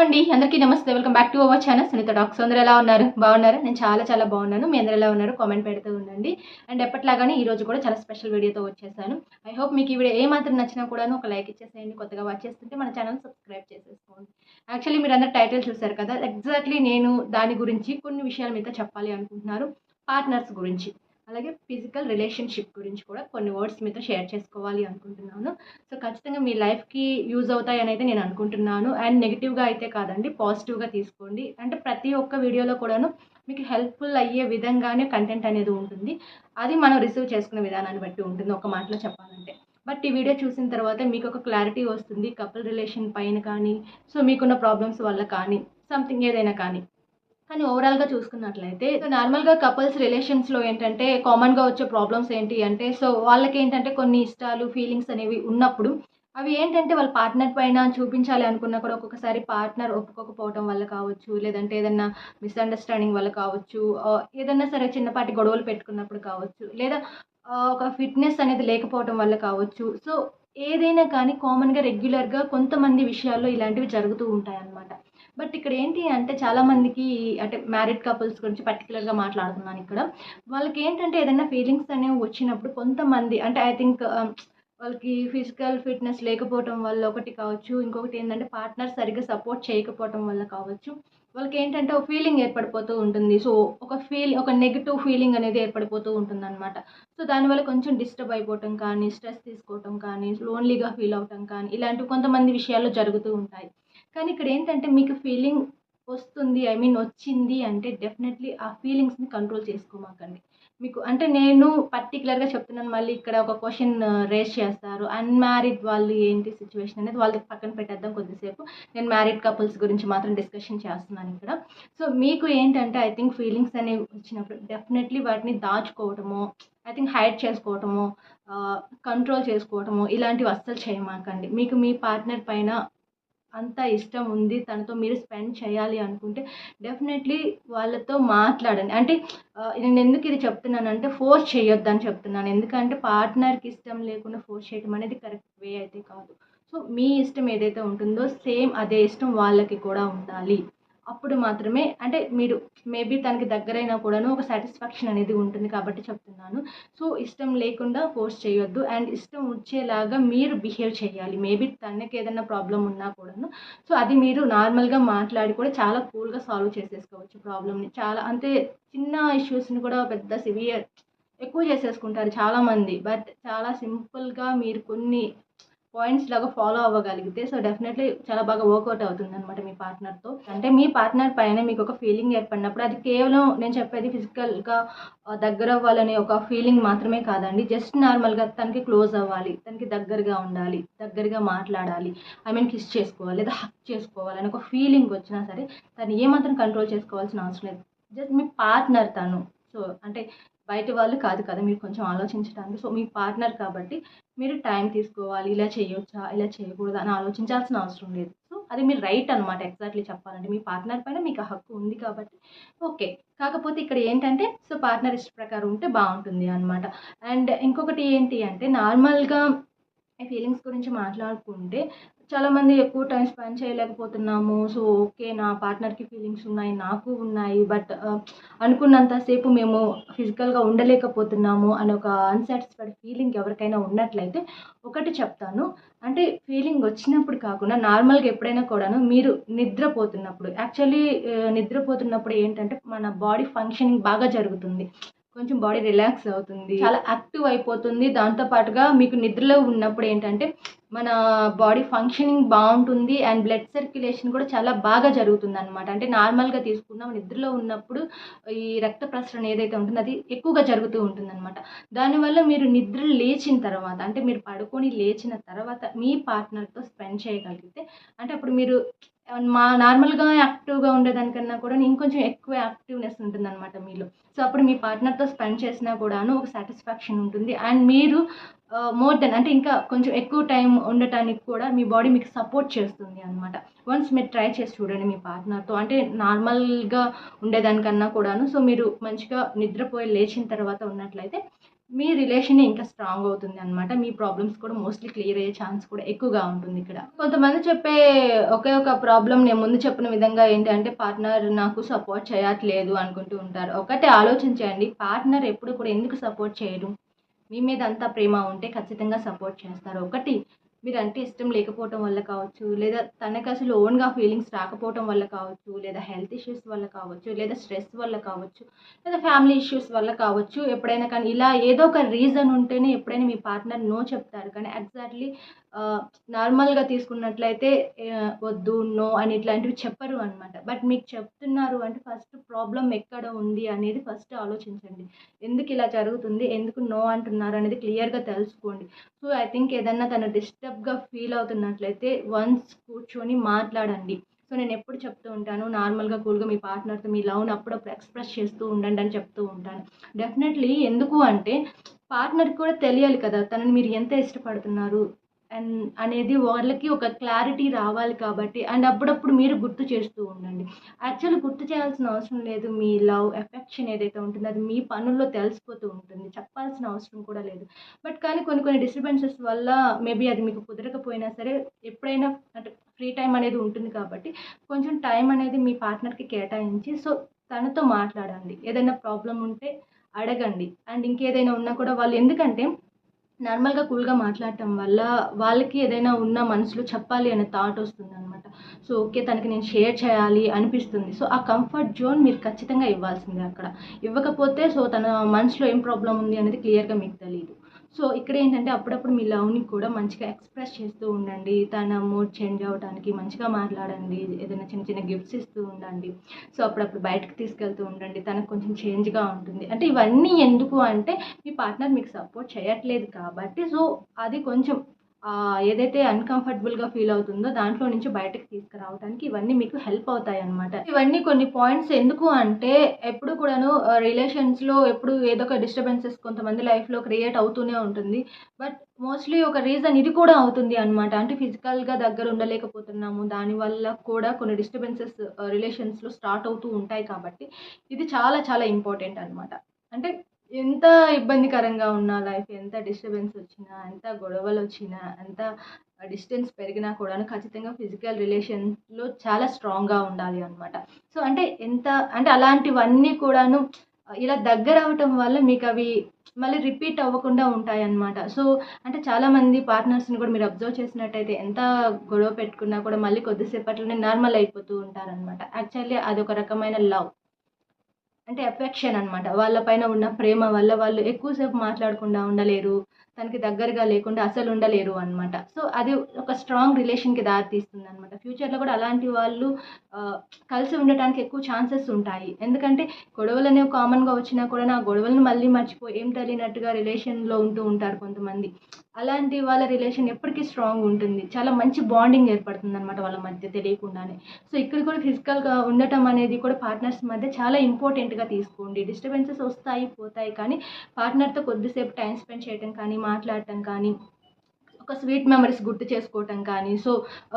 అండి. అందరికీ నమస్తే. Welcome back to our channel Sunitha docs. అందరూ ఎలా ఉన్నారు? బాగున్నారు? నేను చాలా చాలా బాగున్నాను. మీ అందరూ ఎలా ఉన్నారు? కామెంట్ పెడుతూ ఉండండి. అండ్ ఎప్పట్లాగానే ఈ రోజు కూడా చాలా స్పెషల్ వీడియోతో వచ్చేసాను. ఐ హోప్ మీకు ఈ వీడియో నచ్చినా కూడా ఒక లైక్ ఇచ్చేసేయండి. కొత్తగా వాచ్ చేస్తుంటే మన ఛానల్ సబ్స్క్రైబ్ చేసేసుకోండి. యాక్చువల్లీ మీరు అందరు టైటిల్ చూసారు కదా. ఎగ్జాక్ట్లీ నేను దాని గురించి కొన్ని విషయాలు మీతో చెప్పాలి అనుకుంటున్నారు. పార్ట్నర్స్ గురించి. అలాగే ఫిజికల్ రిలేషన్షిప్ గురించి కూడా కొన్ని వర్డ్స్ మీతో షేర్ చేసుకోవాలి అనుకుంటున్నాను. సో ఖచ్చితంగా మీ లైఫ్కి యూజ్ అవుతాయని అయితే నేను అనుకుంటున్నాను. అండ్ నెగిటివ్గా అయితే కాదండి పాజిటివ్గా తీసుకోండి. అంటే ప్రతి ఒక్క వీడియోలో కూడాను మీకు హెల్ప్ఫుల్ అయ్యే విధంగానే కంటెంట్ అనేది ఉంటుంది. అది మనం రిసీవ్ చేసుకునే విధానాన్ని బట్టి ఉంటుంది ఒక మాటలో చెప్పాలంటే. బట్ ఈ వీడియో చూసిన తర్వాత మీకు ఒక క్లారిటీ వస్తుంది కపుల్ రిలేషన్ పైన కానీ సో మీకున్న ప్రాబ్లమ్స్ వల్ల కానీ సంథింగ్ ఏదైనా కానీ. కానీ ఓవరాల్గా చూసుకున్నట్లయితే సో నార్మల్గా కపుల్స్ రిలేషన్స్లో ఏంటంటే కామన్గా వచ్చే ప్రాబ్లమ్స్ ఏంటి అంటే సో వాళ్ళకి ఏంటంటే కొన్ని ఇష్టాలు ఫీలింగ్స్ అనేవి ఉన్నప్పుడు అవి ఏంటంటే వాళ్ళ పార్ట్నర్ పైన చూపించాలి అనుకున్నా కూడా ఒక్కొక్కసారి పార్ట్నర్ ఒప్పుకోకపోవడం వల్ల కావచ్చు లేదంటే ఏదన్నా మిస్అండర్స్టాండింగ్ వల్ల కావచ్చు ఏదన్నా సరే చిన్నపాటి గొడవలు పెట్టుకున్నప్పుడు కావచ్చు లేదా ఒక ఫిట్నెస్ అనేది లేకపోవడం వల్ల కావచ్చు. సో ఏదైనా కానీ కామన్గా రెగ్యులర్గా కొంతమంది విషయాల్లో ఇలాంటివి జరుగుతూ ఉంటాయి అన్నమాట బట్ ఇక్కడ ఏంటి అంటే చాలామందికి అంటే మ్యారీడ్ కపుల్స్ గురించి పర్టికులర్గా మాట్లాడుతున్నాను ఇక్కడ. వాళ్ళకి ఏంటంటే ఏదైనా ఫీలింగ్స్ అనేవి వచ్చినప్పుడు కొంతమంది అంటే ఐ థింక్ um, వాళ్ళకి ఫిజికల్ ఫిట్నెస్ లేకపోవటం వల్ల ఒకటి కావచ్చు ఇంకొకటి ఏంటంటే పార్ట్నర్ సరిగ్గా సపోర్ట్ చేయకపోవటం వల్ల కావచ్చు. వాళ్ళకి ఏంటంటే ఒక ఫీలింగ్ ఏర్పడిపోతూ ఉంటుంది. సో ఒక ఫీల్ ఒక నెగిటివ్ ఫీలింగ్ అనేది ఏర్పడిపోతూ ఉంటుంది అనమాట సో దానివల్ల కొంచెం డిస్టర్బ్ అయిపోవటం కానీ స్ట్రెస్ తీసుకోవటం కానీ లోన్లీగా ఫీల్ అవటం కానీ ఇలాంటివి కొంతమంది విషయాల్లో జరుగుతూ ఉంటాయి. కానీ ఇక్కడ ఏంటంటే మీకు ఫీలింగ్ వస్తుంది ఐ మీన్ వచ్చింది అంటే డెఫినెట్లీ ఆ ఫీలింగ్స్ని కంట్రోల్ చేసుకోమాకండి. మీకు అంటే నేను పర్టికులర్గా చెప్తున్నాను మళ్ళీ ఇక్కడ ఒక క్వశ్చన్ రేస్ uh, చేస్తారు. అన్మ్యారీడ్ వాళ్ళు ఏంటి సిచ్యువేషన్ అనేది వాళ్ళకి పక్కన పెట్టేద్దాం కొద్దిసేపు. నేను మ్యారీడ్ కపుల్స్ గురించి మాత్రం డిస్కషన్ చేస్తున్నాను ఇక్కడ. సో మీకు ఏంటంటే ఐ థింక్ ఫీలింగ్స్ అనేవి వచ్చినప్పుడు డెఫినెట్లీ వాటిని దాచుకోవటము ఐ థింక్ హైడ్ చేసుకోవటము కంట్రోల్ uh, చేసుకోవటము ఇలాంటివి అస్సలు చేయమాకండి. మీకు మీ పార్ట్నర్ పైన అంత ఇష్టం ఉంది తనతో మీరు స్పెండ్ చేయాలి అనుకుంటే డెఫినెట్లీ వాళ్ళతో మాట్లాడండి. అంటే నేను ఎందుకు ఇది చెప్తున్నానంటే ఫోర్స్ చేయొద్దు అని చెప్తున్నాను. ఎందుకంటే పార్ట్నర్కి ఇష్టం లేకుండా ఫోర్స్ చేయడం అనేది కరెక్ట్ వే అయితే కాదు. సో మీ ఇష్టం ఏదైతే ఉంటుందో సేమ్ అదే ఇష్టం వాళ్ళకి కూడా ఉండాలి. అప్పుడు మాత్రమే అంటే మీరు మేబీ తనకి దగ్గరైనా కూడాను ఒక సాటిస్ఫాక్షన్ అనేది ఉంటుంది కాబట్టి చెప్తున్నాను. సో ఇష్టం లేకుండా ఫోర్స్ చేయొద్దు. అండ్ ఇష్టం వచ్చేలాగా మీరు బిహేవ్ చేయాలి. మేబీ తనకి ఏదైనా ప్రాబ్లం ఉన్నా కూడాను. సో అది మీరు నార్మల్గా మాట్లాడి కూడా చాలా కూల్గా సాల్వ్ చేసేసుకోవచ్చు ప్రాబ్లమ్ని చాలా అంటే చిన్న ఇష్యూస్ని కూడా పెద్ద సివియర్ ఎక్కువ చేసేసుకుంటారు చాలామంది. బట్ చాలా సింపుల్గా మీరు కొన్ని పాయింట్స్ లాగా ఫాలో అవ్వగలిగితే సో డెఫినెట్లీ చాలా బాగా వర్కౌట్ అవుతుంది అనమాట మీ పార్ట్నర్తో అంటే మీ పార్ట్నర్ పైన మీకు ఒక ఫీలింగ్ ఏర్పడినప్పుడు అది కేవలం నేను చెప్పేది ఫిజికల్గా దగ్గర అవ్వాలనే ఒక ఫీలింగ్ మాత్రమే కాదండి. జస్ట్ నార్మల్గా తనకి క్లోజ్ అవ్వాలి తనకి దగ్గరగా ఉండాలి దగ్గరగా మాట్లాడాలి. ఐ మీన్ కిస్ చేసుకోవాలి లేదా హక్ చేసుకోవాలి అని ఒక ఫీలింగ్ వచ్చినా సరే తను ఏమాత్రం కంట్రోల్ చేసుకోవాల్సిన అవసరం లేదు. జస్ట్ మీ పార్ట్నర్ తను. సో అంటే బయట వాళ్ళు కాదు కదా మీరు కొంచెం ఆలోచించడానికి సో మీ పార్ట్నర్ కాబట్టి మీరు టైం తీసుకోవాలి ఇలా చేయొచ్చా ఇలా చేయకూడదా అని ఆలోచించాల్సిన అవసరం లేదు. సో అది మీరు రైట్ అనమాట ఎగ్జాక్ట్లీ చెప్పాలంటే. మీ పార్ట్నర్ పైన మీకు హక్కు ఉంది కాబట్టి. ఓకే. కాకపోతే ఇక్కడ ఏంటంటే సో పార్ట్నర్ ఇష్ట ప్రకారం ఉంటే బాగుంటుంది అనమాట అండ్ ఇంకొకటి ఏంటి అంటే నార్మల్గా ఫీలింగ్స్ గురించి మాట్లాడుకుంటే చాలామంది ఎక్కువ టైం స్పెండ్ చేయలేకపోతున్నాము. సో ఓకే నా పార్ట్నర్కి ఫీలింగ్స్ ఉన్నాయి నాకు ఉన్నాయి. బట్ అనుకున్నంతసేపు మేము ఫిజికల్గా ఉండలేకపోతున్నాము అనే ఒక అన్సాటిస్ఫైడ్ ఫీలింగ్ ఎవరికైనా ఉన్నట్లయితే ఒకటి చెప్తాను. అంటే ఫీలింగ్ వచ్చినప్పుడు కాకుండా నార్మల్గా ఎప్పుడైనా కూడాను మీరు నిద్రపోతున్నప్పుడు యాక్చువల్లీ నిద్రపోతున్నప్పుడు ఏంటంటే మన బాడీ ఫంక్షనింగ్ బాగా జరుగుతుంది. కొంచెం బాడీ రిలాక్స్ అవుతుంది. చాలా యాక్టివ్ అయిపోతుంది. దాంతో పాటుగా మీకు నిద్రలో ఉన్నప్పుడు ఏంటంటే మన బాడీ ఫంక్షనింగ్ బాగుంటుంది అండ్ బ్లడ్ సర్క్యులేషన్ కూడా చాలా బాగా జరుగుతుంది అనమాట అంటే నార్మల్గా తీసుకున్నాం నిద్రలో ఉన్నప్పుడు ఈ రక్త ప్రసరణ ఏదైతే ఉంటుందో అది ఎక్కువగా జరుగుతూ ఉంటుంది అనమాట దానివల్ల మీరు నిద్ర లేచిన తర్వాత అంటే మీరు పడుకొని లేచిన తర్వాత మీ పార్ట్నర్తో స్పెండ్ చేయగలిగితే అంటే అప్పుడు మీరు మా నార్మల్గా యాక్టివ్గా ఉండేదానికన్నా కూడా ఇంకొంచెం ఎక్కువ యాక్టివ్నెస్ ఉంటుంది అనమాట మీలో. సో అప్పుడు మీ పార్ట్నర్తో స్పెండ్ చేసినా కూడాను ఒక సాటిస్ఫాక్షన్ ఉంటుంది. అండ్ మీరు మోర్ దెన్ అంటే ఇంకా కొంచెం ఎక్కువ టైం ఉండటానికి కూడా మీ బాడీ మీకు సపోర్ట్ చేస్తుంది అనమాట వన్స్ మీరు ట్రై చేసి చూడండి మీ పార్ట్నర్తో. అంటే నార్మల్గా ఉండేదానికన్నా కూడాను సో మీరు మంచిగా నిద్రపోయి లేచిన తర్వాత ఉన్నట్లయితే మీ రిలేషన్ ఇంకా స్ట్రాంగ్ అవుతుంది అనమాట మీ ప్రాబ్లమ్స్ కూడా మోస్ట్లీ క్లియర్ అయ్యే ఛాన్స్ కూడా ఎక్కువగా ఉంటుంది ఇక్కడ. కొంతమంది చెప్పే ఒకే ఒక ప్రాబ్లం నేను ముందు చెప్పిన విధంగా ఏంటంటే పార్ట్నర్ నాకు సపోర్ట్ చేయట్లేదు అనుకుంటూ ఉంటారు. ఒకటే ఆలోచించండి పార్ట్నర్ ఎప్పుడు కూడా ఎందుకు సపోర్ట్ చేయరు మీ మీద అంతా ప్రేమ ఉంటే ఖచ్చితంగా సపోర్ట్ చేస్తారు. ఒకటి మీరు అంటే ఇష్టం లేకపోవటం వల్ల కావచ్చు లేదా తనకు అసలు ఓన్గా ఫీలింగ్స్ రాకపోవటం వల్ల కావచ్చు లేదా హెల్త్ ఇష్యూస్ వల్ల కావచ్చు లేదా స్ట్రెస్ వల్ల కావచ్చు లేదా ఫ్యామిలీ ఇష్యూస్ వల్ల కావచ్చు ఎప్పుడైనా కానీ ఇలా ఏదో ఒక రీజన్ ఉంటేనే ఎప్పుడైనా మీ పార్ట్నర్ నో చెప్తారు. కానీ ఎగ్జాక్ట్లీ నార్మల్గా తీసుకున్నట్లయితే వద్దు నో అని ఇట్లాంటివి చెప్పరు అనమాట బట్ మీకు చెప్తున్నారు అంటే ఫస్ట్ ప్రాబ్లం ఎక్కడ ఉంది అనేది ఫస్ట్ ఆలోచించండి. ఎందుకు ఇలా జరుగుతుంది? ఎందుకు నో అంటున్నారు అనేది క్లియర్గా తెలుసుకోండి. సో ఐ థింక్ ఏదన్నా తను డిస్టర్బ్గా ఫీల్ అవుతున్నట్లయితే వన్స్ కూర్చొని మాట్లాడండి. సో నేను ఎప్పుడు చెప్తూ ఉంటాను నార్మల్గా కూల్గా మీ పార్ట్నర్తో మీ లవ్ని అప్పుడప్పుడు ఎక్స్ప్రెస్ చేస్తూ ఉండండి అని చెప్తూ ఉంటాను. డెఫినెట్లీ ఎందుకు అంటే పార్ట్నర్కి కూడా తెలియాలి కదా తనని మీరు ఎంత ఇష్టపడుతున్నారు? అండ్ అనేది వాళ్ళకి ఒక క్లారిటీ రావాలి కాబట్టి అండ్ అప్పుడప్పుడు మీరు గుర్తు చేస్తూ ఉండండి. యాక్చువల్ గుర్తు చేయాల్సిన అవసరం లేదు. మీ లవ్ ఎఫెక్షన్ ఏదైతే ఉంటుందో అది మీ పనుల్లో తెలిసిపోతూ ఉంటుంది. చెప్పాల్సిన అవసరం కూడా లేదు. బట్ కానీ కొన్ని కొన్ని డిస్టర్బెన్సెస్ వల్ల మేబీ అది మీకు కుదరకపోయినా సరే ఎప్పుడైనా అంటే ఫ్రీ టైం అనేది ఉంటుంది కాబట్టి కొంచెం టైం అనేది మీ పార్ట్నర్కి కేటాయించి సో తనతో మాట్లాడండి. ఏదైనా ప్రాబ్లం ఉంటే అడగండి. అండ్ ఇంకేదైనా ఉన్నా కూడా వాళ్ళు ఎందుకంటే నార్మల్గా కూల్గా మాట్లాడటం వల్ల వాళ్ళకి ఏదైనా ఉన్న మనసులో చెప్పాలి అనే థాట్ వస్తుంది అనమాట సో ఓకే తనకి నేను షేర్ చేయాలి అనిపిస్తుంది. సో ఆ కంఫర్ట్ జోన్ మీరు ఖచ్చితంగా ఇవ్వాల్సిందే అక్కడ. ఇవ్వకపోతే సో తన మనసులో ఏం ప్రాబ్లం ఉంది అనేది క్లియర్గా మీకు తెలియదు సో ఇక్కడ ఏంటంటే అప్పుడప్పుడు మీ లవ్ని కూడా మంచిగా ఎక్స్ప్రెస్ చేస్తూ ఉండండి. తన మూడ్ చేంజ్ అవ్వడానికి మంచిగా మాట్లాడండి. ఏదైనా చిన్న చిన్న గిఫ్ట్స్ ఇస్తూ ఉండండి. సో అప్పుడప్పుడు బయటకు తీసుకెళ్తూ ఉండండి. తనకు కొంచెం చేంజ్గా ఉంటుంది. అంటే ఇవన్నీ ఎందుకు అంటే మీ పార్ట్నర్ మీకు సపోర్ట్ చేయట్లేదు కాబట్టి. సో అది కొంచెం ఏదైతే అన్కంఫర్టబుల్గా ఫీల్ అవుతుందో దాంట్లో నుంచి బయటకు తీసుకురావడానికి ఇవన్నీ మీకు హెల్ప్ అవుతాయి అనమాట ఇవన్నీ కొన్ని పాయింట్స్ ఎందుకు అంటే ఎప్పుడు కూడాను రిలేషన్స్లో ఎప్పుడు ఏదో ఒక డిస్టర్బెన్సెస్ కొంతమంది లైఫ్లో క్రియేట్ అవుతూనే ఉంటుంది. బట్ మోస్ట్లీ ఒక రీజన్ ఇది కూడా అవుతుంది అనమాట అంటే ఫిజికల్గా దగ్గర ఉండలేకపోతున్నాము. దానివల్ల కూడా కొన్ని డిస్టర్బెన్సెస్ రిలేషన్స్లో స్టార్ట్ అవుతూ ఉంటాయి కాబట్టి ఇది చాలా చాలా ఇంపార్టెంట్ అనమాట అంటే ఎంత ఇబ్బందికరంగా ఉన్న లైఫ్ ఎంత డిస్టర్బెన్స్ వచ్చినా ఎంత గొడవలు వచ్చినా ఎంత డిస్టెన్స్ పెరిగినా కూడా ఖచ్చితంగా ఫిజికల్ రిలేషన్లో చాలా స్ట్రాంగ్గా ఉండాలి అనమాట సో అంటే ఎంత అంటే అలాంటివన్నీ కూడాను ఇలా దగ్గర అవటం వల్ల మీకు అవి మళ్ళీ రిపీట్ అవ్వకుండా ఉంటాయి అన్నమాట సో అంటే చాలామంది పార్ట్నర్స్ని కూడా మీరు అబ్జర్వ్ చేసినట్టయితే ఎంత గొడవ పెట్టుకున్నా కూడా మళ్ళీ కొద్దిసేపట్లోనే నార్మల్ అయిపోతూ ఉంటారనమాట యాక్చువల్లీ అది ఒక రకమైన లవ్. అంటే ఎఫెక్షన్ అనమాట వాళ్ళపైన ఉన్న ప్రేమ వల్ల వాళ్ళు ఎక్కువసేపు మాట్లాడకుండా ఉండలేరు. తనకి దగ్గరగా లేకుండా అసలు ఉండలేరు అనమాట సో అది ఒక స్ట్రాంగ్ రిలేషన్కి దారితీస్తుంది అనమాట ఫ్యూచర్లో కూడా అలాంటి వాళ్ళు కలిసి ఉండటానికి ఎక్కువ ఛాన్సెస్ ఉంటాయి. ఎందుకంటే గొడవలు అనేవి కామన్గా వచ్చినా కూడా నా గొడవలను మళ్ళీ మర్చిపోయి ఏం తెలియనట్టుగా రిలేషన్లో ఉంటూ ఉంటారు కొంతమంది. అలాంటి వాళ్ళ రిలేషన్ ఎప్పటికీ స్ట్రాంగ్ ఉంటుంది. చాలా మంచి బాండింగ్ ఏర్పడుతుంది అనమాట వాళ్ళ మధ్య తెలియకుండానే. సో ఇక్కడ కూడా ఫిజికల్గా ఉండటం అనేది కూడా పార్ట్నర్స్ మధ్య చాలా ఇంపార్టెంట్గా తీసుకోండి. డిస్టర్బెన్సెస్ వస్తాయి పోతాయి కానీ పార్ట్నర్తో కొద్దిసేపు టైం స్పెండ్ చేయడం కానీ మాట్లాడటం కానీ ఒక స్వీట్ మెమరీస్ గుర్తు చేసుకోవటం కానీ సో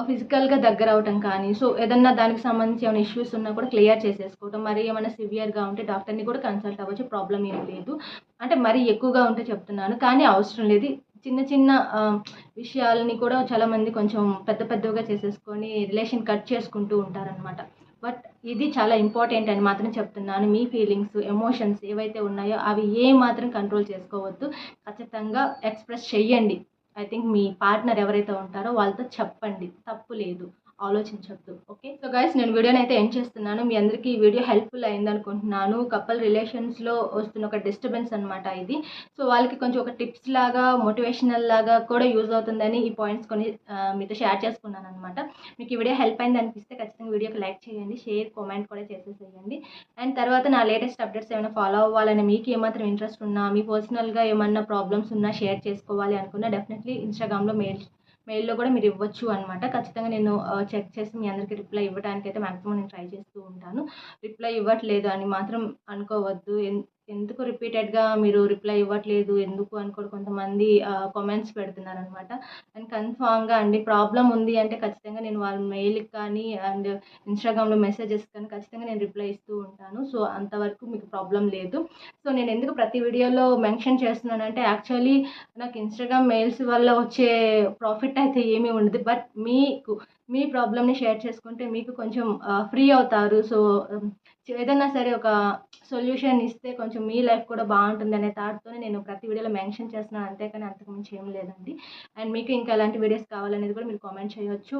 ఫిజికల్గా దగ్గర అవటం కానీ సో ఏదన్నా దానికి సంబంధించి ఏమైనా ఇష్యూస్ ఉన్నా కూడా క్లియర్ చేసేసుకోవటం. మరి ఏమైనా సివియర్గా ఉంటే డాక్టర్ని కూడా కన్సల్ట్ అవ్వచ్చు ప్రాబ్లం ఏం లేదు. అంటే మరీ ఎక్కువగా ఉంటే చెప్తున్నాను కానీ అవసరం లేదు. చిన్న చిన్న విషయాలని కూడా చాలామంది కొంచెం పెద్ద పెద్దగా చేసేసుకొని రిలేషన్ కట్ చేసుకుంటూ ఉంటారనమాట బట్ ఇది చాలా ఇంపార్టెంట్ అని మాత్రం చెప్తున్నాను. మీ ఫీలింగ్స్ ఎమోషన్స్ ఏవైతే ఉన్నాయో అవి ఏ మాత్రం కంట్రోల్ చేసుకోవద్దు. ఖచ్చితంగా ఎక్స్ప్రెస్ చెయ్యండి. ఐ థింక్ మీ పార్ట్నర్ ఎవరైతే ఉంటారో వాళ్ళతో చెప్పండి. తప్పు లేదు. ఆలోచించొద్దు ఓకే? సో గైస్ నేను వీడియోని అయితే ఎండ్ చేస్తున్నాను. మీ అందరికీ ఈ వీడియో హెల్ప్ఫుల్ అయింది అనుకుంటున్నాను కపుల్ రిలేషన్స్లో వస్తున్న ఒక డిస్టర్బెన్స్ అనమాట ఇది. సో వాళ్ళకి కొంచెం ఒక టిప్స్ లాగా మోటివేషనల్ లాగా కూడా యూజ్ అవుతుందని ఈ పాయింట్స్ కొన్ని మీతో షేర్ చేసుకున్నాను అనమాట మీకు ఈ వీడియో హెల్ప్ అయింది అనిపిస్తే ఖచ్చితంగా వీడియోకి లైక్ చేయండి షేర్ కామెంట్ కూడా చేసేసేయండి. అండ్ తర్వాత నా లేటెస్ట్ అప్డేట్స్ ఏమైనా ఫాలో అవ్వాలని మీకు ఏమాత్రం ఇంట్రెస్ట్ ఉన్నా మీ పర్సనల్గా ఏమన్నా ప్రాబ్లమ్స్ ఉన్నా షేర్ చేసుకోవాలి అనుకున్నా డెఫినెట్లీ ఇన్స్టాగ్రామ్లో మెయిల్ మెయిల్లో కూడా మీరు ఇవ్వచ్చు అనమాట ఖచ్చితంగా నేను చెక్ చేసి మీ అందరికీ రిప్లై ఇవ్వడానికి అయితే మాక్సిమం నేను ట్రై చేస్తూ ఉంటాను. రిప్లై ఇవ్వట్లేదు అని మాత్రం అనుకోవద్దు. ఎన్- ఎందుకు రిపీటెడ్గా మీరు రిప్లై ఇవ్వట్లేదు? ఎందుకు అని కూడా కొంతమంది కామెంట్స్ పెడుతున్నారు అనమాట అండ్ కన్ఫామ్గా అండి ప్రాబ్లం ఉంది అంటే ఖచ్చితంగా నేను వాళ్ళ మెయిల్కి కానీ అండ్ ఇన్స్టాగ్రామ్లో మెసేజెస్ కానీ ఖచ్చితంగా నేను రిప్లై ఇస్తూ ఉంటాను. సో అంతవరకు మీకు ప్రాబ్లం లేదు. సో నేను ఎందుకు ప్రతి వీడియోలో మెన్షన్ చేస్తున్నానంటే యాక్చువల్లీ నాకు ఇన్స్టాగ్రామ్ మెయిల్స్ వల్ల వచ్చే ప్రాఫిట్ అయితే ఏమీ ఉండదు. బట్ మీకు మీ ప్రాబ్లమ్ని షేర్ చేసుకుంటే మీకు కొంచెం ఫ్రీ అవుతారు. సో ఏదైనా సరే ఒక సొల్యూషన్ ఇస్తే కొంచెం మీ లైఫ్ కూడా బాగుంటుంది అనే థాట్తో నేను ప్రతి వీడియోలో మెన్షన్ చేస్తున్నాను. అంతేకాని అంతకుమించి ఏం లేదండి. అండ్ మీకు ఇంకా ఎలాంటి వీడియోస్ కావాలనేది కూడా మీరు కామెంట్ చేయొచ్చు.